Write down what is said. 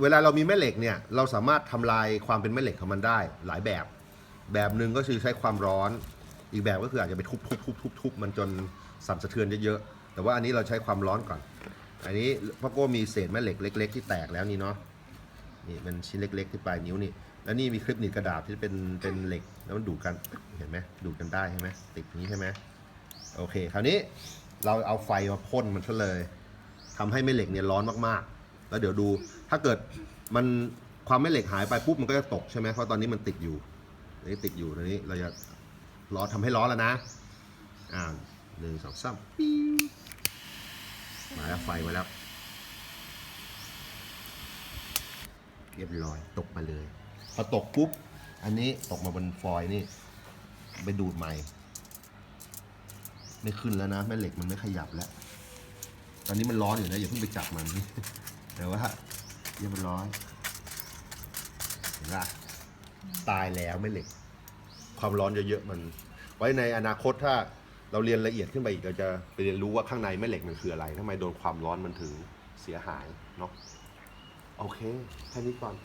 เวลาเรามีแม่เหล็กเนี่ยเราสามารถทำลายความเป็นแม่เหล็กของมันได้หลายแบบ แบบหนึ่งก็คือใช้ความร้อน อีกแบบก็คืออาจจะไปทุบทุบทุบทุบทุบมันจนสั่นสะเทือนเยอะๆแต่ว่าอันนี้เราใช้ความร้อนก่อน อันนี้พ่อโก้มีเศษแม่เหล็กเล็ก ๆ ที่แตกแล้วนี่เนาะนี่มันชิ้นเล็กๆที่ปลายนิ้วนี่แล้วนี่มีคลิปหนีบกระดาษที่เป็นเป็นเหล็กแล้วมันดูดกันเห็นไหมดูดกันได้ใช่ไหมติดนี้ใช่ไหมโอเค คราวนี้เราเอาไฟมาพ่นมันซะเลยทำให้แม่เหล็กเนี่ยร้อนมากๆ แล้วเดี๋ยวดูถ้าเกิดมันความแม่เหล็กหายไปปุ๊บมันก็จะตกใช่ไหมเพราะตอนนี้มันติดอยู่อันนี้ติดอยู่ตอนนี้เราจะร้อนทำให้ร้อแล้วนะอ่าหนึ่งสองสามปิ้วมาแล้วไฟมาแล้วเรียบร้อยตกมาเลย พอตกปุ๊บ อันนี้ตกมาบนฟอยล์นี่ ไปดูดใหม่ ไม่ขึ้นแล้วนะ แม่เหล็กมันไม่ขยับแล้ว ตอนนี้มันร้อนอยู่นะ อย่าเพิ่งไปจับมัน แต่ว่าเรียบร้อยเห็นปะตายแล้วไม่เหล็ก ความร้อนเยอะๆมัน ไว้ในอนาคตถ้าเราเรียนละเอียดขึ้นไปอีกเราจะไปเรียนรู้ว่าข้างในแม่เหล็กมันคืออะไรทำไมโดนความร้อนมันถึงเสียหายเนาะโอเคแค่นี้ก่อนพอ